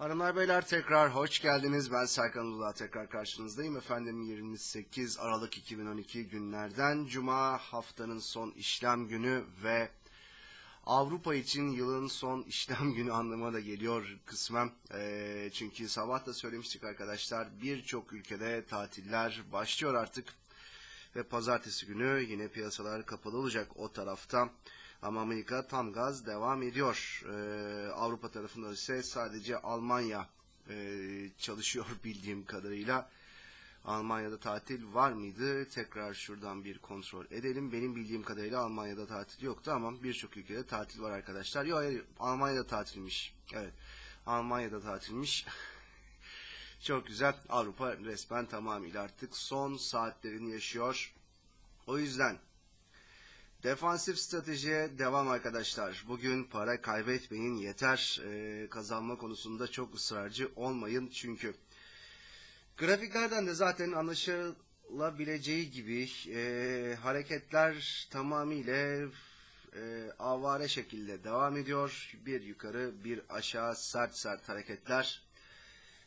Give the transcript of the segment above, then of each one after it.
Hanımlar beyler tekrar hoş geldiniz. Ben Serkan Uludağ tekrar karşınızdayım. Efendim 28 Aralık 2012 günlerden Cuma haftanın son işlem günü ve Avrupa için yılın son işlem günü anlamına da geliyor kısmen. Ee, çünkü sabah da söylemiştik arkadaşlar birçok ülkede tatiller başlıyor artık. Ve pazartesi günü yine piyasalar kapalı olacak o tarafta. Ama Amerika tam gaz devam ediyor. Ee, Avrupa tarafında ise sadece Almanya e, çalışıyor bildiğim kadarıyla. Almanya'da tatil var mıydı? Tekrar şuradan bir kontrol edelim. Benim bildiğim kadarıyla Almanya'da tatil yoktu ama birçok ülkede tatil var arkadaşlar. Yok hayır Almanya'da tatilmiş. Evet Almanya'da tatilmiş. Çok güzel. Avrupa resmen tamamıyla artık son saatlerini yaşıyor. O yüzden Defansif stratejiye devam arkadaşlar. Bugün para kaybetmeyin yeter. Ee, kazanma konusunda çok ısrarcı olmayın çünkü. Grafiklerden de zaten anlaşılabileceği gibi e, hareketler tamamıyla e, avare şekilde devam ediyor. Bir yukarı bir aşağı sert sert hareketler.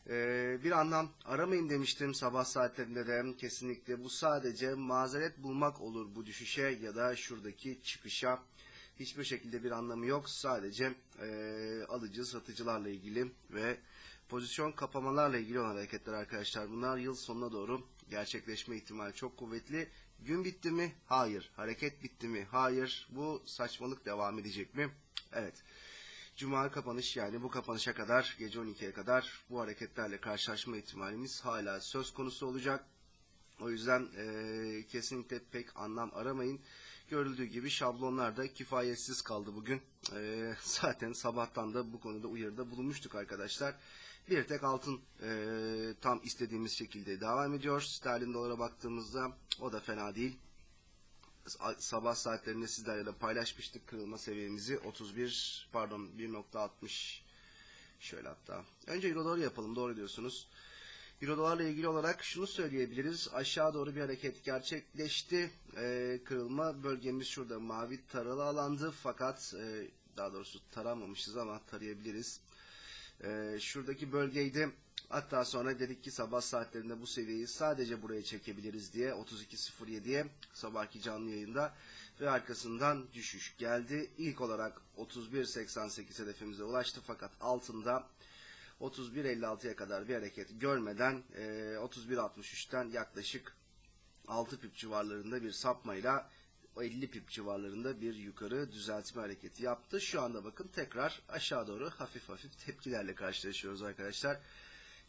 Ee, bir anlam aramayın demiştim sabah saatlerinde de. Kesinlikle bu sadece mazeret bulmak olur bu düşüşe ya da şuradaki çıkışa. Hiçbir şekilde bir anlamı yok. Sadece e, alıcı satıcılarla ilgili ve pozisyon kapamalarla ilgili olan hareketler arkadaşlar. Bunlar yıl sonuna doğru gerçekleşme ihtimali çok kuvvetli. Gün bitti mi? Hayır. Hareket bitti mi? Hayır. Bu saçmalık devam edecek mi? Evet Cuma kapanış yani bu kapanışa kadar gece 12'ye kadar bu hareketlerle karşılaşma ihtimalimiz hala söz konusu olacak. O yüzden e, kesinlikle pek anlam aramayın. Görüldüğü gibi şablonlar da kifayetsiz kaldı bugün. E, zaten sabahtan da bu konuda uyarıda bulunmuştuk arkadaşlar. Bir tek altın e, tam istediğimiz şekilde devam ediyor. Sterlin dolara baktığımızda o da fena değil sabah saatlerinde sizlerle paylaşmıştık kırılma seviyemizi. 31 pardon 1.60 şöyle hatta. Önce euro dolar yapalım doğru diyorsunuz. Euro dolarla ilgili olarak şunu söyleyebiliriz. Aşağı doğru bir hareket gerçekleşti. Ee, kırılma bölgemiz şurada mavi taralı alandı. Fakat e, daha doğrusu taramamışız ama tarayabiliriz. Ee, şuradaki bölgeydi Hatta sonra dedik ki sabah saatlerinde bu seviyeyi sadece buraya çekebiliriz diye 32.07'ye sabahki canlı yayında ve arkasından düşüş geldi. İlk olarak 31.88 hedefimize ulaştı fakat altında 31.56'ya kadar bir hareket görmeden e, 31.63'ten yaklaşık 6 pip civarlarında bir sapmayla 50 pip civarlarında bir yukarı düzeltme hareketi yaptı. Şu anda bakın tekrar aşağı doğru hafif hafif tepkilerle karşılaşıyoruz arkadaşlar.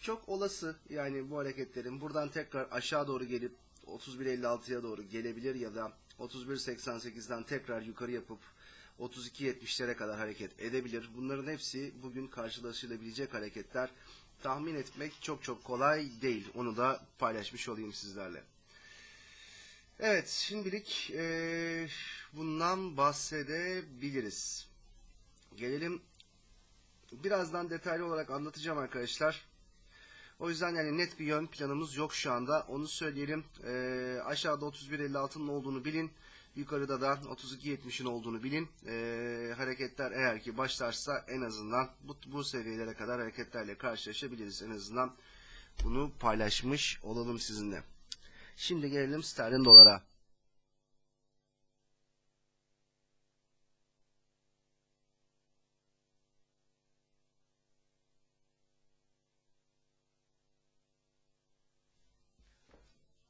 Çok olası yani bu hareketlerin buradan tekrar aşağı doğru gelip 31.56'ya doğru gelebilir ya da 31.88'den tekrar yukarı yapıp 32.70'lere kadar hareket edebilir. Bunların hepsi bugün karşılaşılabilecek hareketler. Tahmin etmek çok çok kolay değil. Onu da paylaşmış olayım sizlerle. Evet şimdilik e, bundan bahsedebiliriz. Gelelim birazdan detaylı olarak anlatacağım arkadaşlar. O yüzden yani net bir yön planımız yok şu anda. Onu söyleyelim. E, aşağıda 31.56'nın olduğunu bilin. Yukarıda da 32.70'in olduğunu bilin. E, hareketler eğer ki başlarsa en azından bu, bu seviyelere kadar hareketlerle karşılaşabiliriz. En azından bunu paylaşmış olalım sizinle. Şimdi gelelim sterlin dolara.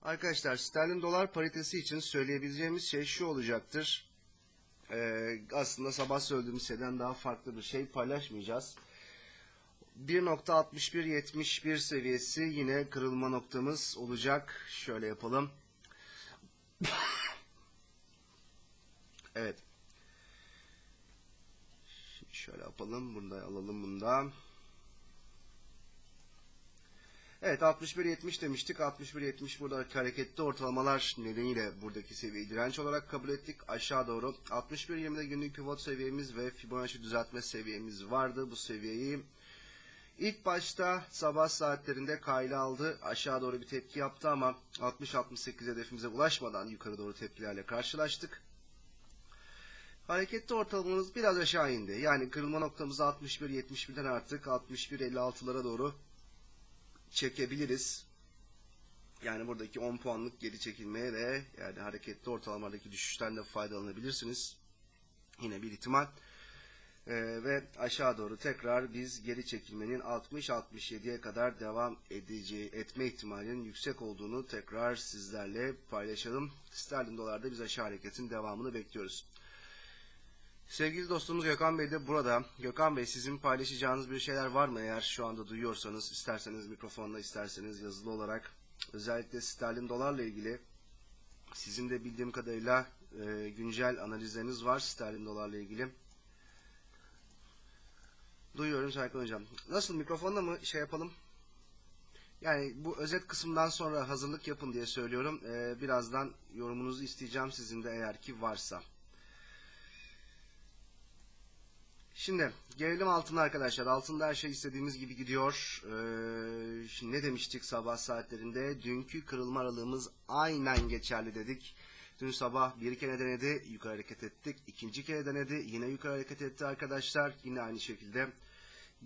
Arkadaşlar sterlin dolar paritesi için söyleyebileceğimiz şey şu olacaktır. Ee, aslında sabah söylediğimiz şeyden daha farklı bir şey paylaşmayacağız. 1.6171 seviyesi yine kırılma noktamız olacak. Şöyle yapalım. evet. Şimdi şöyle yapalım. Burada alalım bundan. Evet 61.70 demiştik. 61.70 buradaki hareketli ortalamalar nedeniyle buradaki seviyeyi direnç olarak kabul ettik. Aşağı doğru 61.20'de günlük pivot seviyemiz ve Fibonacci düzeltme seviyemiz vardı. Bu seviyeyi ilk başta sabah saatlerinde kayla aldı. Aşağı doğru bir tepki yaptı ama 60-68 hedefimize ulaşmadan yukarı doğru tepkilerle karşılaştık. Hareketli ortalamamız biraz aşağı indi. Yani kırılma noktamızı 61-71'den artık 61-56'lara doğru çekebiliriz. Yani buradaki 10 puanlık geri çekilmeye ve yani hareketli ortalamalardaki düşüşten de faydalanabilirsiniz. Yine bir ihtimal. Ee, ve aşağı doğru tekrar biz geri çekilmenin 60-67'ye kadar devam edeceği etme ihtimalinin yüksek olduğunu tekrar sizlerle paylaşalım. Sterlin dolarda biz aşağı hareketin devamını bekliyoruz. Sevgili dostumuz Gökhan Bey de burada. Gökhan Bey sizin paylaşacağınız bir şeyler var mı eğer şu anda duyuyorsanız isterseniz mikrofonla isterseniz yazılı olarak özellikle sterlin dolarla ilgili sizin de bildiğim kadarıyla e, güncel analizleriniz var sterlin dolarla ilgili. Duyuyorum Serkan Hocam. Nasıl mikrofonla mı şey yapalım? Yani bu özet kısımdan sonra hazırlık yapın diye söylüyorum. Ee, birazdan yorumunuzu isteyeceğim sizin de eğer ki varsa. Şimdi gelelim altına arkadaşlar. Altında her şey istediğimiz gibi gidiyor. Ee, şimdi ne demiştik sabah saatlerinde? Dünkü kırılma aralığımız aynen geçerli dedik. Dün sabah bir kere denedi, yukarı hareket ettik. İkinci kere denedi, yine yukarı hareket etti arkadaşlar. Yine aynı şekilde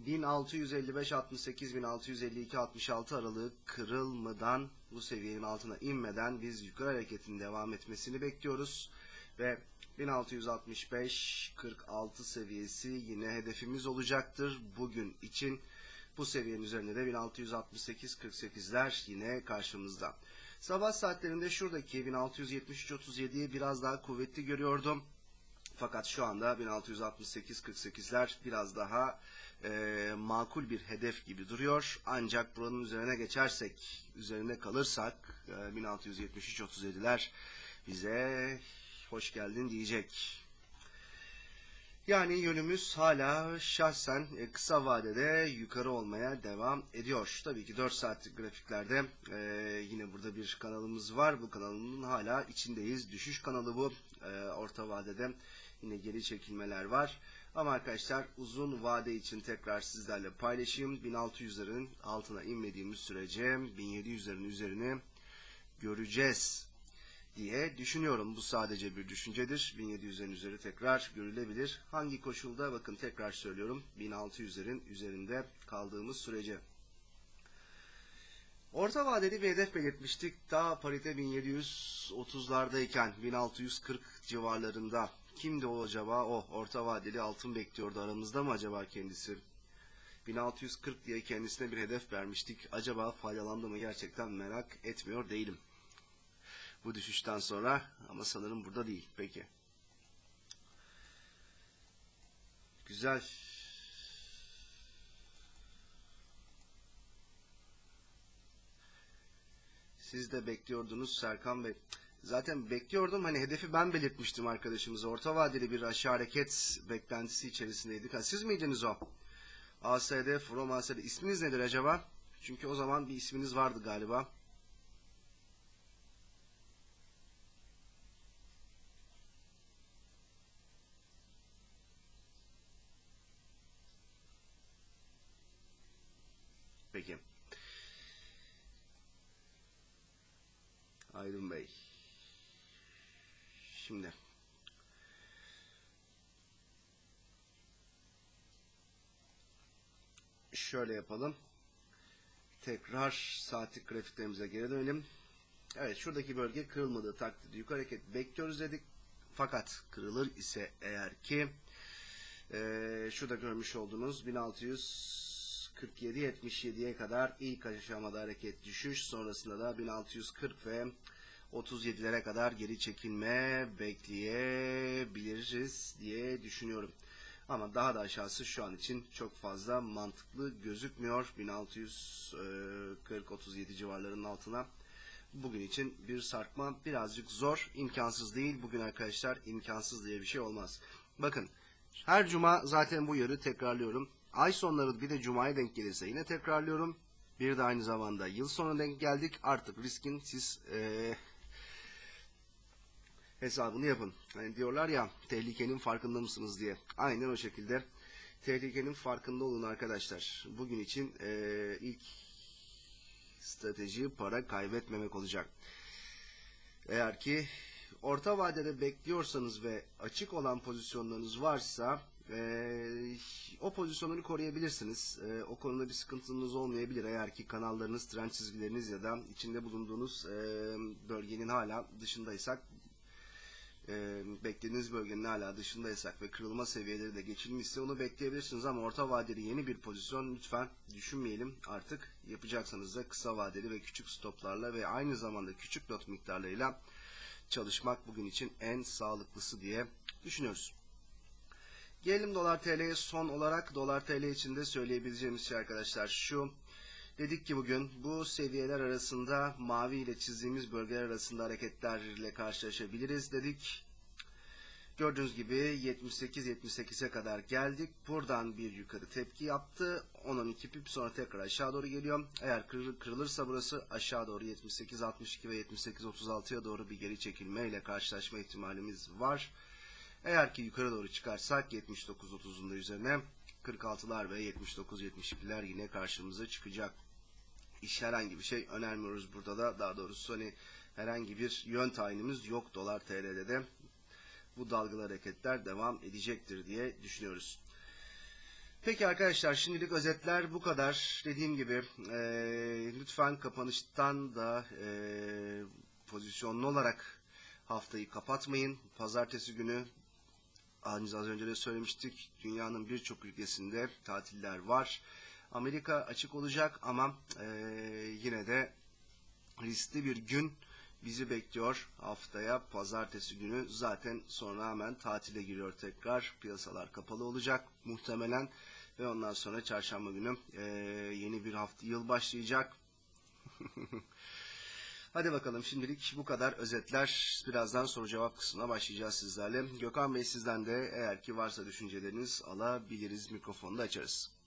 1655-68, 1652-66 aralığı kırılmadan bu seviyenin altına inmeden biz yukarı hareketin devam etmesini bekliyoruz. Ve 1665-46 seviyesi yine hedefimiz olacaktır. Bugün için bu seviyenin üzerinde de 1668-48'ler yine karşımızda. Sabah saatlerinde şuradaki 1673-37'yi biraz daha kuvvetli görüyordum. Fakat şu anda 1668-48'ler biraz daha e, makul bir hedef gibi duruyor. Ancak buranın üzerine geçersek, üzerine kalırsak e, 1673-37'ler bize hoş geldin diyecek. Yani yönümüz hala şahsen e, kısa vadede yukarı olmaya devam ediyor. Tabii ki 4 saatlik grafiklerde e, yine burada bir kanalımız var. Bu kanalın hala içindeyiz. Düşüş kanalı bu. E, orta vadede yine geri çekilmeler var. Ama arkadaşlar uzun vade için tekrar sizlerle paylaşayım. 1600'lerin altına inmediğimiz sürece 1700'lerin üzerini göreceğiz diye düşünüyorum. Bu sadece bir düşüncedir. 1700'lerin üzeri tekrar görülebilir. Hangi koşulda? Bakın tekrar söylüyorum. 1600'lerin üzerinde kaldığımız sürece. Orta vadeli bir hedef belirtmiştik. Daha parite 1730'lardayken 1640 civarlarında. Kimdi o acaba? O orta vadeli altın bekliyordu. Aramızda mı acaba kendisi? 1640 diye kendisine bir hedef vermiştik. Acaba faydalandı mı gerçekten merak etmiyor değilim bu düşüşten sonra ama sanırım burada değil. Peki. Güzel. Siz de bekliyordunuz Serkan Bey. Zaten bekliyordum. Hani hedefi ben belirtmiştim arkadaşımıza. Orta vadeli bir aşağı hareket beklentisi içerisindeydik. Ha, siz miydiniz o? ASD, From ASD. İsminiz nedir acaba? Çünkü o zaman bir isminiz vardı galiba. Peki. Aydın Bey. Şimdi. Şöyle yapalım. Tekrar saatlik grafiklerimize geri dönelim. Evet şuradaki bölge kırılmadığı takdirde yukarı hareket bekliyoruz dedik. Fakat kırılır ise eğer ki e, şurada görmüş olduğunuz 1600 47-77'ye kadar ilk aşamada hareket düşüş sonrasında da 1640 ve 37'lere kadar geri çekilme bekleyebiliriz diye düşünüyorum. Ama daha da aşağısı şu an için çok fazla mantıklı gözükmüyor. 1640-37 civarlarının altına. Bugün için bir sarkma birazcık zor, imkansız değil. Bugün arkadaşlar imkansız diye bir şey olmaz. Bakın her cuma zaten bu yarı tekrarlıyorum. Ay sonları bir de Cuma'ya denk gelirse yine tekrarlıyorum. Bir de aynı zamanda yıl sonu denk geldik. Artık riskin siz e, hesabını yapın. Hani diyorlar ya tehlikenin farkında mısınız diye. Aynen o şekilde tehlikenin farkında olun arkadaşlar. Bugün için e, ilk strateji para kaybetmemek olacak. Eğer ki orta vadede bekliyorsanız ve açık olan pozisyonlarınız varsa e, o pozisyonları koruyabilirsiniz. E, o konuda bir sıkıntınız olmayabilir eğer ki kanallarınız, trend çizgileriniz ya da içinde bulunduğunuz e, bölgenin hala dışındaysak e, beklediğiniz bölgenin hala dışındaysak ve kırılma seviyeleri de geçilmişse onu bekleyebilirsiniz ama orta vadeli yeni bir pozisyon lütfen düşünmeyelim artık yapacaksanız da kısa vadeli ve küçük stoplarla ve aynı zamanda küçük lot miktarlarıyla çalışmak bugün için en sağlıklısı diye düşünüyoruz. Gelelim dolar TL'ye son olarak dolar TL için de söyleyebileceğimiz şey arkadaşlar şu. Dedik ki bugün bu seviyeler arasında mavi ile çizdiğimiz bölgeler arasında hareketlerle karşılaşabiliriz dedik. Gördüğünüz gibi 78-78'e kadar geldik. Buradan bir yukarı tepki yaptı. 10-12 pip sonra tekrar aşağı doğru geliyor. Eğer kırılır, kırılırsa burası aşağı doğru 78-62 ve 78-36'ya doğru bir geri çekilme ile karşılaşma ihtimalimiz var. Eğer ki yukarı doğru çıkarsak 79-30'un da üzerine 46'lar ve 79-72'ler yine karşımıza çıkacak. İş herhangi bir şey önermiyoruz burada da. Daha doğrusu hani herhangi bir yön tayinimiz yok dolar TL'de de. Bu dalgalı hareketler devam edecektir diye düşünüyoruz. Peki arkadaşlar şimdilik özetler bu kadar. Dediğim gibi e, lütfen kapanıştan da e, pozisyonlu olarak haftayı kapatmayın. Pazartesi günü az önce de söylemiştik dünyanın birçok ülkesinde tatiller var. Amerika açık olacak ama e, yine de riskli bir gün bizi bekliyor. Haftaya pazartesi günü zaten sonra hemen tatile giriyor tekrar. Piyasalar kapalı olacak muhtemelen ve ondan sonra çarşamba günü e, yeni bir hafta yıl başlayacak Hadi bakalım şimdilik bu kadar özetler. Birazdan soru cevap kısmına başlayacağız sizlerle. Gökhan Bey sizden de eğer ki varsa düşünceleriniz alabiliriz. Mikrofonu da açarız.